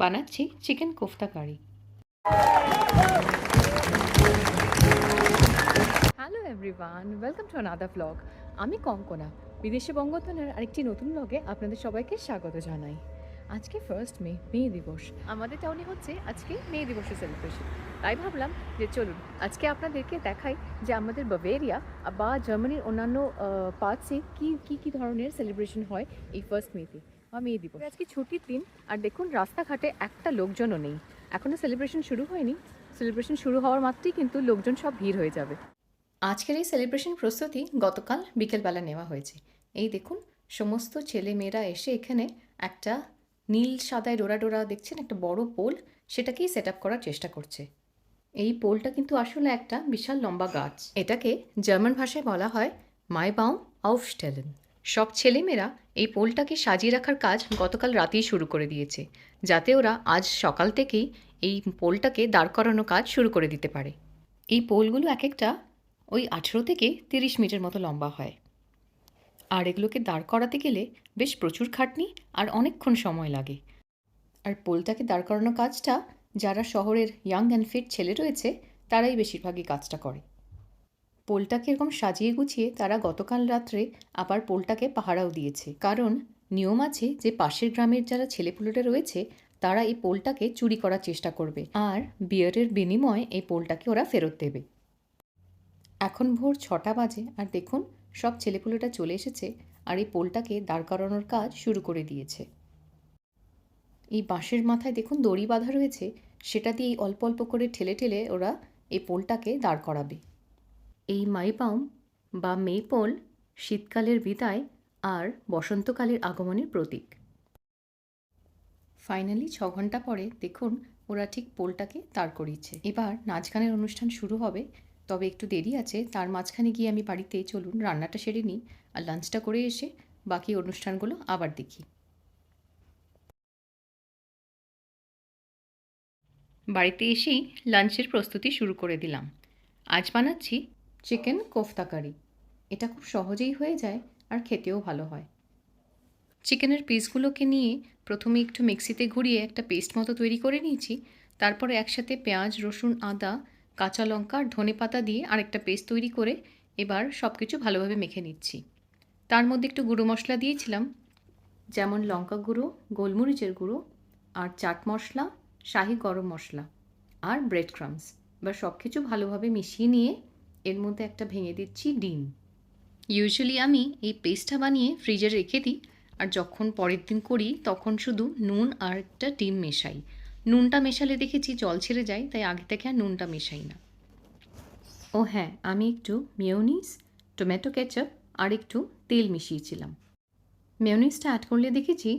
বানাচ্ছি chicken kofta curry. Hello everyone welcome to another blog আমি কঙ্কনা, বিদেশে বঙ্গতনের আরেকটি নতুন ব্লগে আপনাদের সবাইকে স্বাগত জানাই। আজকে ফার্স্ট মে মে দিবস। আমাদের টাউনে হচ্ছে আজকে মে দিবসের সেলিব্রেশন তাই ভাবলাম যে চলুন, আজকে আপনাদেরকে দেখাই যে আমাদের বাভেরিয়া বা জার্মানির অন্যান্য পার্টসে কী কী কী ধরনের সেলিব্রেশন হয় এই ফার্স্ট মেতে। বা মে দিবস। আজকে ছুটির দিন, আর দেখুন রাস্তাঘাটে একটা লোকজনও নেই। এখনও সেলিব্রেশন শুরু হয়নি। সেলিব্রেশন শুরু হওয়ার মাত্রই কিন্তু লোকজন সব ভিড় হয়ে যাবে। আজকের এই সেলিব্রেশন প্রস্তুতি গতকাল বিকেলবেলা নেওয়া হয়েছে। এই দেখুন, সমস্ত ছেলে মেয়েরা এসে এখানে একটা নীল সাদায় ডোরা ডোরা দেখছেন, একটা বড় পোল, সেটাকেই সেট করার চেষ্টা করছে। এই পোলটা কিন্তু আসলে একটা বিশাল লম্বা গাছ। এটাকে জার্মান ভাষায় বলা হয় মাই মাইবাউম আউফস্টেলেন সব ছেলেমেয়েরা এই পোলটাকে সাজিয়ে রাখার কাজ গতকাল রাতেই শুরু করে দিয়েছে, যাতে ওরা আজ সকাল থেকেই এই পোলটাকে দাঁড় করানো কাজ শুরু করে দিতে পারে। এই পোলগুলো এক একটা ওই আঠেরো থেকে তিরিশ মিটার মতো লম্বা হয়। আর এগুলোকে দাঁড় করাতে গেলে বেশ প্রচুর খাটনি আর অনেকক্ষণ সময় লাগে। আর পোলটাকে দাঁড় করানো কাজটা যারা শহরের ইয়াং অ্যান্ড ফিট ছেলে রয়েছে, তারাই বেশিরভাগই কাজটা করে। পোলটাকে এরকম সাজিয়ে গুছিয়ে তারা গতকাল রাত্রে আবার পোলটাকে পাহারাও দিয়েছে। কারণ নিয়ম আছে যে পাশের গ্রামের যারা ছেলেপুলেরা রয়েছে, তারা এই পোলটাকে চুরি করার চেষ্টা করবে আর বিয়ারের বিনিময়ে এই পোলটাকে ওরা ফেরত দেবে। এখন ভোর ছটা বাজে আর দেখুন, সব ছেলেপুলেটা চলে এসেছে আর এই পোলটাকে দাঁড় করানোর কাজ শুরু করে দিয়েছে। এই বাঁশের মাথায় দেখুন দড়ি বাঁধা রয়েছে, সেটা দিয়ে অল্প অল্প করে ঠেলে ঠেলে ওরা এই পোলটাকে দাঁড় করাবে। এই মাইপাউম বা মেপোল শীতকালের বিদায় আর বসন্তকালের আগমনের প্রতীক। ফাইনালি ছ ঘণ্টা পরে দেখুন ওরা ঠিক পোলটাকে দাঁড় করিয়েছে। এবার নাচ গানের অনুষ্ঠান শুরু হবে, তবে একটু দেরি আছে। তার মাঝখানে গিয়ে আমি বাড়িতে চলুন, রান্নাটা সেরে নিই আর লাঞ্চটা করে এসে বাকি অনুষ্ঠানগুলো আবার দেখি। বাড়িতে এসেই লাঞ্চের প্রস্তুতি শুরু করে দিলাম। আজ বানাচ্ছি চিকেন কোফতা কারি এটা খুব সহজেই হয়ে যায় আর খেতেও ভালো হয়। চিকেনের পিসগুলোকে নিয়ে প্রথমে একটু মিক্সিতে ঘুরিয়ে একটা পেস্ট মতো তৈরি করে নিয়েছি। তারপরে একসাথে পেঁয়াজ, রসুন, আদা, কাঁচা লঙ্কা আর ধনে পাতা দিয়ে আরেকটা পেস্ট তৈরি করে এবার সব কিছু ভালোভাবে মেখে নিচ্ছি। তার মধ্যে একটু গুঁড়ো মশলা দিয়েছিলাম। যেমন লঙ্কা গুঁড়ো, গোলমরিচের গুঁড়ো আর চাট মশলা, শাহি গরম মশলা আর ব্রেড ক্রামস এবার সব কিছু ভালোভাবে মিশিয়ে নিয়ে এর মধ্যে একটা ভেঙে দিচ্ছি ডিম। ইউজুয়ালি আমি এই পেস্টটা বানিয়ে ফ্রিজে রেখে দিই আর যখন পরের দিন করি তখন শুধু নুন আর একটা ডিম মেশাই। নুনটা মেশালে দেখেছি জল ছেড়ে যায় তাই আগে থেকে আর নুনটা মেশাই না। ও হ্যাঁ আমি একটু মেয়োনিজ টমেটো কেচাপ আর একটু তেল মিশিয়েছিলাম। মেয়োনিজটা অ্যাড করলে দেখেছি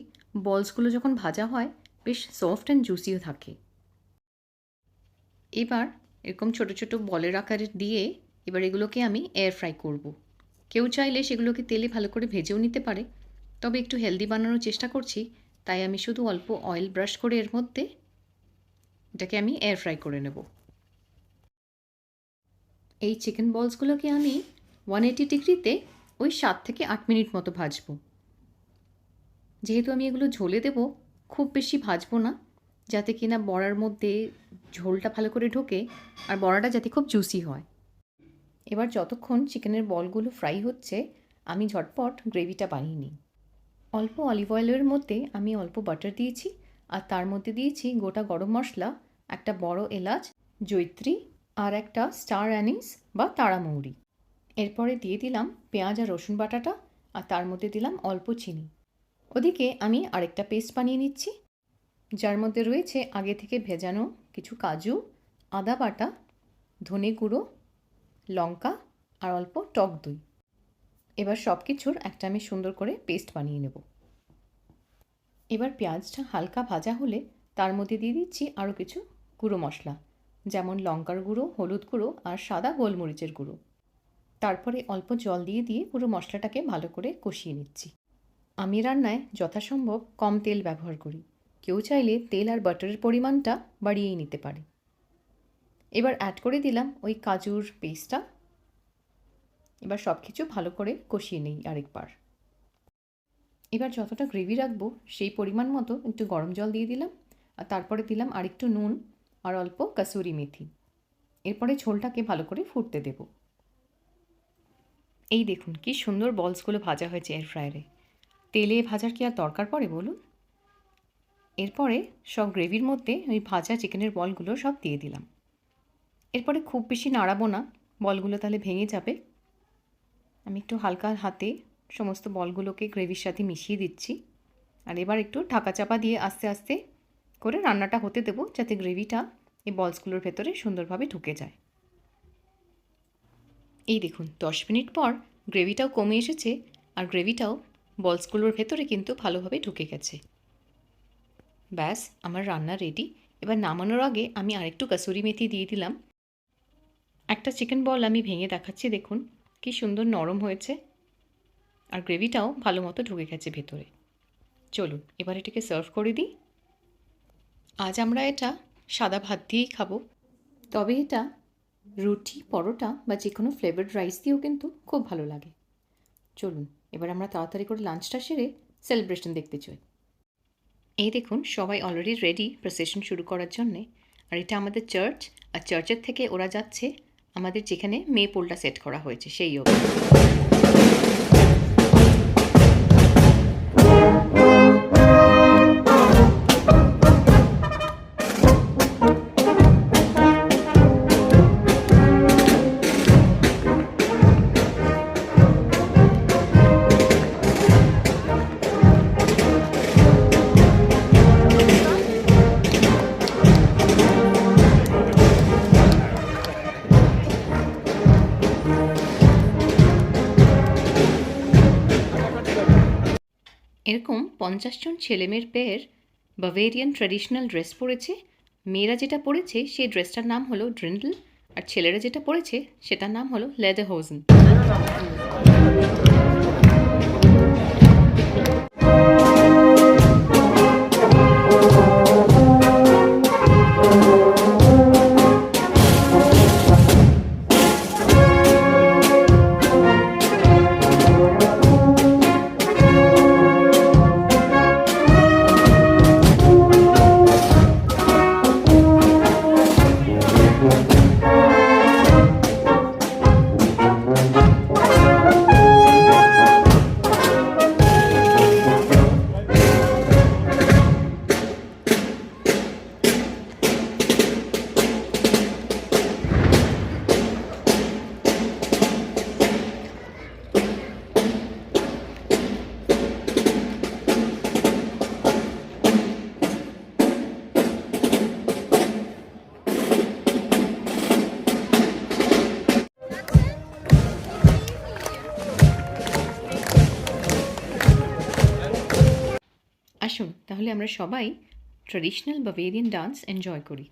বলসগুলো যখন ভাজা হয় বেশ সফট অ্যান্ড জুসিও থাকে। এবার এরকম ছোট ছোট বলের আকারে দিয়ে এবার এগুলোকে আমি এয়ার ফ্রাই করব। কেউ চাইলে সেগুলোকে তেলে ভালো করে ভেজেও নিতে পারে। তবে একটু হেলদি বানানোর চেষ্টা করছি, তাই আমি শুধু অল্প অয়েল ব্রাশ করে এর মধ্যে এটাকে আমি এয়ার ফ্রাই করে নেব। এই চিকেন বলসগুলোকে আমি ওয়ান এইটি ডিগ্রিতে ওই সাত থেকে আট মিনিট মতো ভাজবো। যেহেতু আমি এগুলো ঝোলে দেব, খুব বেশি ভাজবো না, যাতে কিনা বড়ার মধ্যে ঝোলটা ভালো করে ঢোকে আর বড়াটা যাতে খুব জুসি হয়। এবার যতক্ষণ চিকেনের বলগুলো ফ্রাই হচ্ছে, আমি ঝটপট গ্রেভিটা বানিয়ে নিই। অল্প অলিভ অয়েলের মধ্যে আমি অল্প বাটার দিয়েছি, আর তার মধ্যে দিয়েছি গোটা গরম মশলা, একটা বড় এলাচ, জৈত্রী, আর একটা স্টার অ্যানিস বা তাড়ামৌরি এরপরে দিয়ে দিলাম পেঁয়াজ আর রসুন বাটাটা, আর তার মধ্যে দিলাম অল্প চিনি। ওদিকে আমি আরেকটা পেস্ট বানিয়ে নিচ্ছি, যার মধ্যে রয়েছে আগে থেকে ভেজানো কিছু কাজু, আদা বাটা, ধনে গুঁড়ো লঙ্কা আর অল্প টক দই। এবার সব কিছুর একটা আমি সুন্দর করে পেস্ট বানিয়ে নেব। এবার পেঁয়াজটা হালকা ভাজা হলে তার মধ্যে দিয়ে দিচ্ছি আরও কিছু গুঁড়ো মশলা, যেমন লঙ্কার গুঁড়ো, হলুদ গুঁড়ো আর সাদা গোলমরিচের গুঁড়ো। তারপরে অল্প জল দিয়ে দিয়ে পুরো মশলাটাকে ভালো করে কষিয়ে নিচ্ছি। আমি রান্নায় যথাসম্ভব কম তেল ব্যবহার করি। কেউ চাইলে তেল আর বাটারের পরিমাণটা বাড়িয়েই নিতে পারে। এবার অ্যাড করে দিলাম ওই কাজুর পেস্টটা এবার সব কিছু ভালো করে কষিয়ে নেই আরেকবার। এবার যতটা গ্রেভি রাখব সেই পরিমাণ মতো একটু গরম জল দিয়ে দিলাম আর তারপরে দিলাম আরেকটু নুন আর অল্প কাসুরি মেথি। এরপরে ঝোলটাকে ভালো করে ফুটতে দেব। এই দেখুন কি সুন্দর বলসগুলো ভাজা হয়েছে এয়ার ফ্রায়ারে তেলে ভাজার কি আর দরকার পড়ে বলুন? এরপরে সব গ্রেভির মধ্যে ওই ভাজা চিকেনের বলগুলো সব দিয়ে দিলাম। এরপরে খুব বেশি নাড়াবো না, বলগুলো তাহলে ভেঙে যাবে। আমি একটু হালকা হাতে সমস্ত বলগুলোকে গ্রেভির সাথে মিশিয়ে দিচ্ছি। আর এবার একটু ঢাকা চাপা দিয়ে আস্তে আস্তে করে রান্নাটা হতে দেবো, যাতে গ্রেভিটা এই বলসগুলোর ভেতরে সুন্দরভাবে ঢুকে যায়। এই দেখুন, দশ মিনিট পর গ্রেভিটাও কমে এসেছে আর গ্রেভিটাও বলসগুলোর ভেতরে কিন্তু ভালোভাবে ঢুকে গেছে। ব্যাস, আমার রান্না রেডি। এবার নামানোর আগে আমি আরেকটু কাসুরি মেথি দিয়ে দিলাম। একটা চিকেন বল আমি ভেঙে দেখাচ্ছি, দেখুন। কি সুন্দর নরম হয়েছে। আর গ্রেভিটাও ভালো মতো ঢুকে গেছে ভেতরে। চলুন, এবার এটাকে সার্ভ করে দিই। আজ আমরা এটা সাদা ভাত দিয়েই খাব। তবে এটা রুটি, পরোটা বা যে কোনো ফ্লেভার্ড রাইস দিয়েও কিন্তু খুব ভালো লাগে। চলুন, এবার আমরা তাড়াতাড়ি করে লাঞ্চটা সেরে সেলিব্রেশন দেখতে চাই এই দেখুন, সবাই অলরেডি রেডি প্রসেশন শুরু করার জন্যে। আর এটা আমাদের চার্চ আর চার্চের থেকে ওরা যাচ্ছে আমাদের যেখানে মেয়ে পোলটা সেট করা হয়েছে সেই অবধি। এরকম পঞ্চাশ জন ছেলেমেয়ের পেয়ের বাভেরিয়ান ট্র্যাডিশনাল ড্রেস পরেছে। মেয়েরা যেটা পরেছে, সেই ড্রেসটার নাম হলো ড্রিন্ডল আর ছেলেরা যেটা পরেছে, সেটার নাম হলো লেদার হোজেন তাহলে আমরা সবাই ট্র্যাডিশনাল বাভেরিয়ান ডান্স এনজয় করি।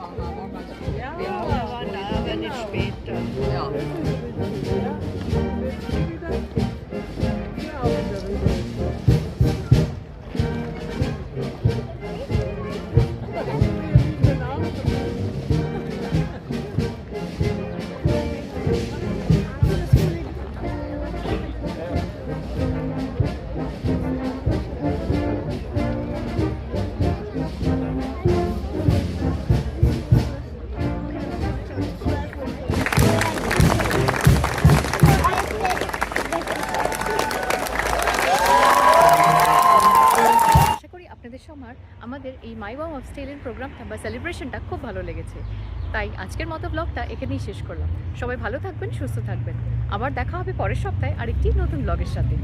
많아. প্রোগ্রামটা বা সেলিব্রেশনটা খুব ভালো লেগেছে। তাই আজকের মতো ব্লগটা এখানেই শেষ করলাম। সবাই ভালো থাকবেন, সুস্থ থাকবেন। আবার দেখা হবে পরের সপ্তাহে আরেকটি নতুন ব্লগের সাথে।